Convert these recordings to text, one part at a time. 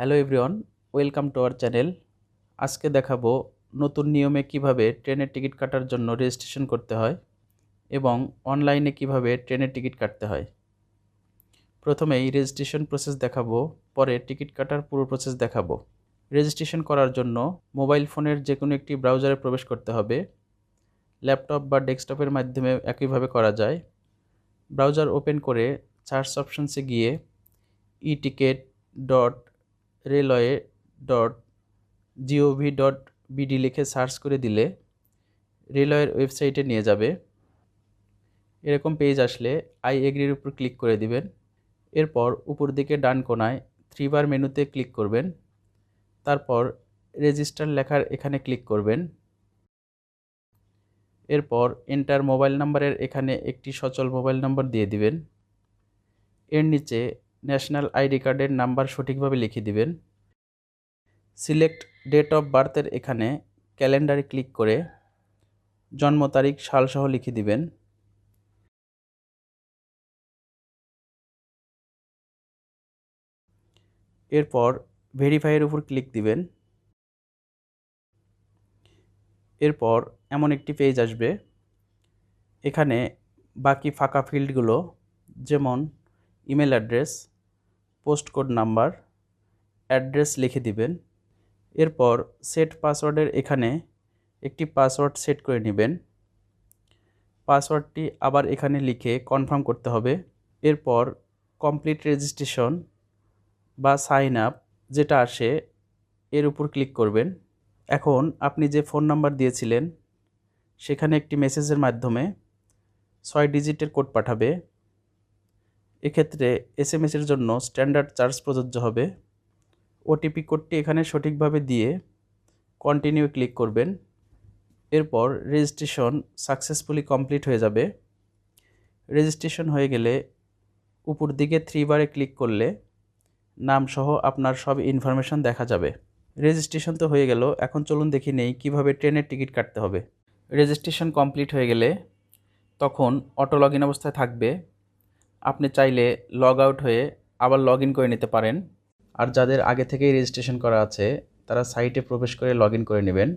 Hello everyone, welcome to our channel. আজকে দেখাবো নতুন নিয়মে কীভাবে ট্রেনের টিকিট কাটার জন্য রেজিস্ট্রেশন করতে হয় এবং অনলাইনে কীভাবে ট্রেনের টিকিট কাটতে হয়। প্রথমেই রেজিস্ট্রেশন প্রসেস দেখাবো, পরে টিকিট কাটার পুরো প্রসেস দেখাবো। রেজিস্ট্রেশন করার জন্য মোবাইল ফোনের যে কোনো একটি ব্রাউজারে প্রবেশ করতে হবে। ল্যাপটপ বা ডেস্কটপের মাধ্যমে একইভাবে করা যায়। ব্রাউজার ওপেন করে সার্চ অপশনসে গিয়ে e ticket dot railway dot GOV dot BD লিখে সার্চ করে দিলে রেলওয়ের ওয়েবসাইটে নিয়ে যাবে। এরকম পেজ আসলে আই এগ্রির উপর ক্লিক করে দিবেন। এরপর উপর দিকে ডান কোনায় থ্রিবার মেনুতে ক্লিক করবেন। তারপর রেজিস্টার লেখার এখানে ক্লিক করবেন। এরপর এন্টার মোবাইল নাম্বারের এখানে একটি সচল মোবাইল নাম্বার দিয়ে দিবেন। এর নিচে ন্যাশনাল আইডি কার্ডের নাম্বার সঠিকভাবে লিখে দিবেন। সিলেক্ট ডেট অফ বার্থের এখানে ক্যালেন্ডারে ক্লিক করে জন্ম তারিখ সালসহ লিখে দিবেন। এরপর ভেরিফাইয়ের উপর ক্লিক দিবেন। এরপর এমন একটি পেজ আসবে। এখানে বাকি ফাঁকা ফিল্ডগুলো যেমন email address post code number, address লিখে দিবেন। এরপর সেট পাসওয়ার্ডের এখানে একটি পাসওয়ার্ড সেট করে নেবেন। পাসওয়ার্ডটি আবার এখানে লিখে কনফার্ম করতে হবে। এরপর কমপ্লিট রেজিস্ট্রেশন বা সাইন আপ যেটা আসে, এর উপর ক্লিক করবেন। এখন আপনি যে ফোন নাম্বার দিয়েছিলেন, সেখানে একটি মেসেজের মাধ্যমে ছয় ডিজিটের কোড পাঠাবে। এক্ষেত্রে এস এম এসের জন্য স্ট্যান্ডার্ড চার্জ প্রযোজ্য হবে। ওটিপি কোডটি এখানে সঠিকভাবে দিয়ে কন্টিনিউ ক্লিক করবেন। এরপর রেজিস্ট্রেশন সাকসেসফুলি কমপ্লিট হয়ে যাবে। রেজিস্ট্রেশন হয়ে গেলে উপর দিকে থ্রি বারে ক্লিক করলে নাম সহ আপনার সব ইনফরমেশন দেখা যাবে। রেজিস্ট্রেশন তো হয়ে গেল, এখন চলুন দেখি নেই কীভাবে ট্রেনের টিকিট কাটতে হবে। রেজিস্ট্রেশন কমপ্লিট হয়ে গেলে তখন অটো লগ অবস্থায় থাকবে। আপনি চাইলে লগ আউট হয়ে আবার লগ ইন করে নিতে পারেন। আর যাদের আগে থেকেই রেজিস্ট্রেশন করা আছে, তারা সাইটে প্রবেশ করে লগ ইন করে নেবেন।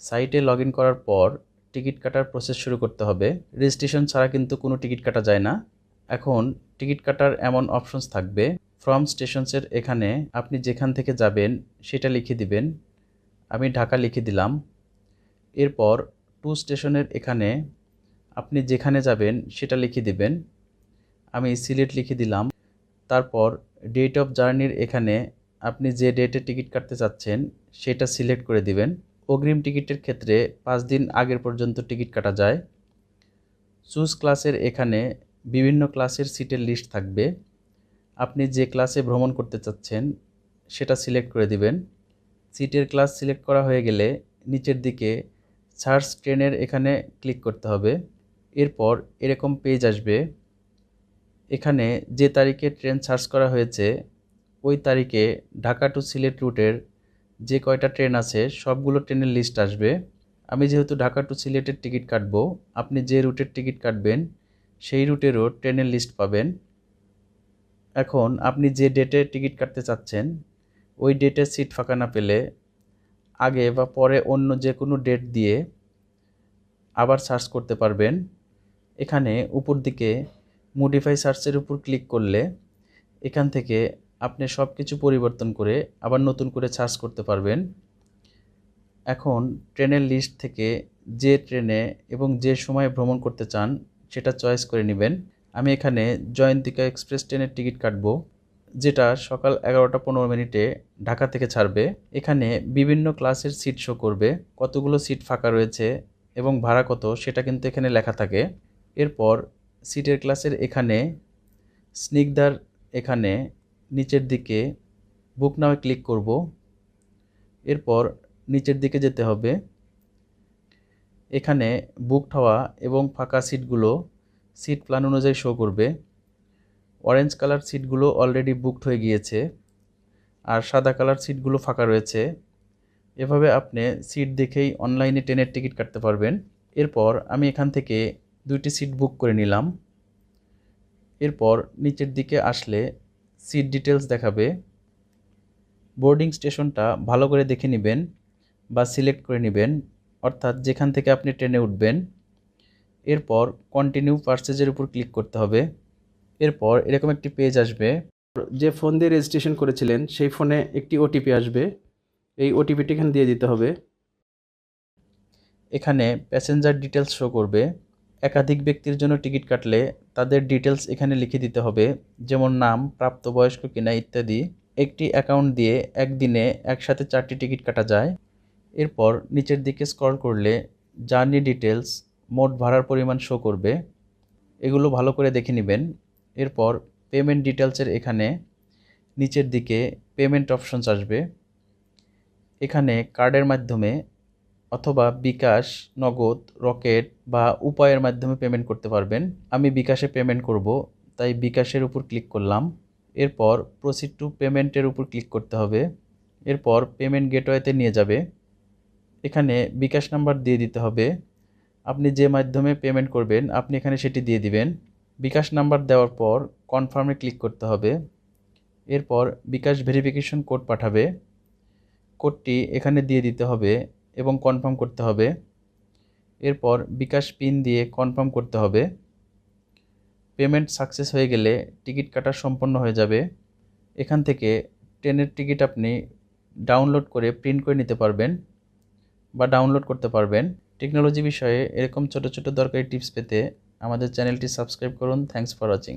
সাইটে লগ ইন করার পর টিকিট কাটার প্রসেস শুরু করতে হবে। রেজিস্ট্রেশন ছাড়া কিন্তু কোনো টিকিট কাটা যায় না। এখন টিকিট কাটার এমন অপশনস থাকবে। ফ্রম স্টেশনসের এখানে আপনি যেখান থেকে যাবেন, সেটা লিখে দিবেন। আমি ঢাকা লিখে দিলাম। এরপর টু স্টেশনের এখানে আপনি যেখানে যাবেন, সেটা লিখে দিবেন। আমি সিলেট লিখে দিলাম। তারপর ডেট অফ জার্নির এখানে আপনি যে ডেটে টিকিট কাটতে চাচ্ছেন, সেটা সিলেক্ট করে দিবেন। অগ্রিম টিকিটের ক্ষেত্রে পাঁচ দিন আগের পর্যন্ত টিকিট কাটা যায়। চুজ ক্লাসের এখানে বিভিন্ন ক্লাসের সিটের লিস্ট থাকবে। আপনি যে ক্লাসে ভ্রমণ করতে চাচ্ছেন, সেটা সিলেক্ট করে দিবেন। সিটের ক্লাস সিলেক্ট করা হয়ে গেলে নিচের দিকে সার্চ ট্রেনের এখানে ক্লিক করতে হবে। এরপর এরকম পেজ আসবে। এখানে যে তারিখে ট্রেন সার্চ করা হয়েছে, ওই তারিখে ঢাকা টু সিলেট রুটের যে কয়টা ট্রেন আছে, সবগুলো ট্রেনের লিস্ট আসবে। আমি যেহেতু ঢাকা টু সিলেটের টিকিট কাটবো, আপনি যে রুটের টিকিট কাটবেন, সেই রুটেরও ট্রেনের লিস্ট পাবেন। এখন আপনি যে ডেটে টিকিট কাটতে চাচ্ছেন, ওই ডেটে সিট ফাঁকা না পেলে আগে বা পরে অন্য যে কোনো ডেট দিয়ে আবার সার্চ করতে পারবেন। এখানে উপর দিকে মডিফাই সার্চের উপর ক্লিক করলে এখান থেকে আপনি সব কিছু পরিবর্তন করে আবার নতুন করে সার্চ করতে পারবেন। এখন ট্রেনের লিস্ট থেকে যে ট্রেনে এবং যে সময়ে ভ্রমণ করতে চান সেটা চয়েস করে নেবেন। আমি এখানে জয়ন্তিকা এক্সপ্রেস ট্রেনের টিকিট কাটব, যেটা সকাল এগারোটা পনেরো মিনিটে ঢাকা থেকে ছাড়বে। এখানে বিভিন্ন ক্লাসের সিট শো করবে, কতগুলো সিট ফাঁকা রয়েছে এবং ভাড়া কত সেটা কিন্তু এখানে লেখা থাকে। এরপর সিটের ক্লাসের এখানে, স্নিগ্ধার এখানে, নিচের দিকে বুক নামে ক্লিক করব। এরপর নিচের দিকে যেতে হবে। এখানে বুক হওয়া এবং ফাঁকা সিটগুলো সিট প্ল্যান অনুযায়ী শো করবে। অরেঞ্জ কালার সিটগুলো অলরেডি বুকড হয়ে গিয়েছে আর সাদা কালার সিটগুলো ফাঁকা রয়েছে। এভাবে আপনি সিট দেখেই অনলাইনে ট্রেনের টিকিট কাটতে পারবেন। এরপর আমি এখান থেকে দুইটি সিট বুক করে নিলাম। এরপর নিচের দিকে আসলে সিট ডিটেলস দেখাবে। বোর্ডিং স্টেশনটা ভালো করে দেখে নেবেন বা সিলেক্ট করে নেবেন অর্থাৎ যেখান থেকে আপনি ট্রেনে উঠবেন। এরপর কন্টিনিউ পার্সেজের উপর ক্লিক করতে হবে। এরপর এরকম একটি পেজ আসবে। যে ফোন দিয়ে রেজিস্ট্রেশন করেছিলেন সেই ফোনে একটি ওটিপি আসবে। এই ওটিপিটি এখানে দিয়ে দিতে হবে। এখানে প্যাসেঞ্জার ডিটেলস শো করবে। একাধিক ব্যক্তির জন্য টিকিট কাটলে তাদের ডিটেলস এখানে লিখে দিতে হবে, যেমন নাম, প্রাপ্তবয়স্ক কিনা ইত্যাদি। একটি অ্যাকাউন্ট দিয়ে একদিনে একসাথে চারটি টিকিট কাটা যায়। এরপর নিচের দিকে স্ক্রল করলে জার্নি ডিটেলস মোট ভাড়ার পরিমাণ শো করবে। এগুলো ভালো করে দেখে নেবেন। এরপর পেমেন্ট ডিটেলসের এখানে নিচের দিকে পেমেন্ট অপশনস আসবে। এখানে কার্ডের মাধ্যমে অথবা বিকাশ, নগদ, রকেট বা উপায়ের মাধ্যমে পেমেন্ট করতে পারবেন। আমি বিকাশে পেমেন্ট করব, তাই বিকাশের উপর ক্লিক করলাম। এরপর প্রসিড টু পেমেন্টের উপর ক্লিক করতে হবে। এরপর পেমেন্ট গেটওয়েতে নিয়ে যাবে। এখানে বিকাশ নাম্বার দিয়ে দিতে হবে। আপনি যে মাধ্যমে পেমেন্ট করবেন, আপনি এখানে সেটি দিয়ে দিবেন। বিকাশ নাম্বার দেওয়ার পর কনফার্মে ক্লিক করতে হবে। এরপর বিকাশ ভেরিফিকেশন কোড পাঠাবে। কোডটি এখানে দিয়ে দিতে হবে। এবং কনফার্ম করতে হবে। এরপর বিকাশ পিন দিয়ে কনফার্ম করতে হবে। পেমেন্ট সাকসেস হয়ে গেলে টিকিট কাটা সম্পন্ন হয়ে যাবে। এখান থেকে ট্রেনের টিকিট আপনি ডাউনলোড করে প্রিন্ট করে নিতে পারবেন বা ডাউনলোড করতে পারবেন। টেকনোলজি বিষয়ে এরকম ছোট ছোট দরকারি টিপস পেতে আমাদের চ্যানেলটি সাবস্ক্রাইব করুন। Thanks for watching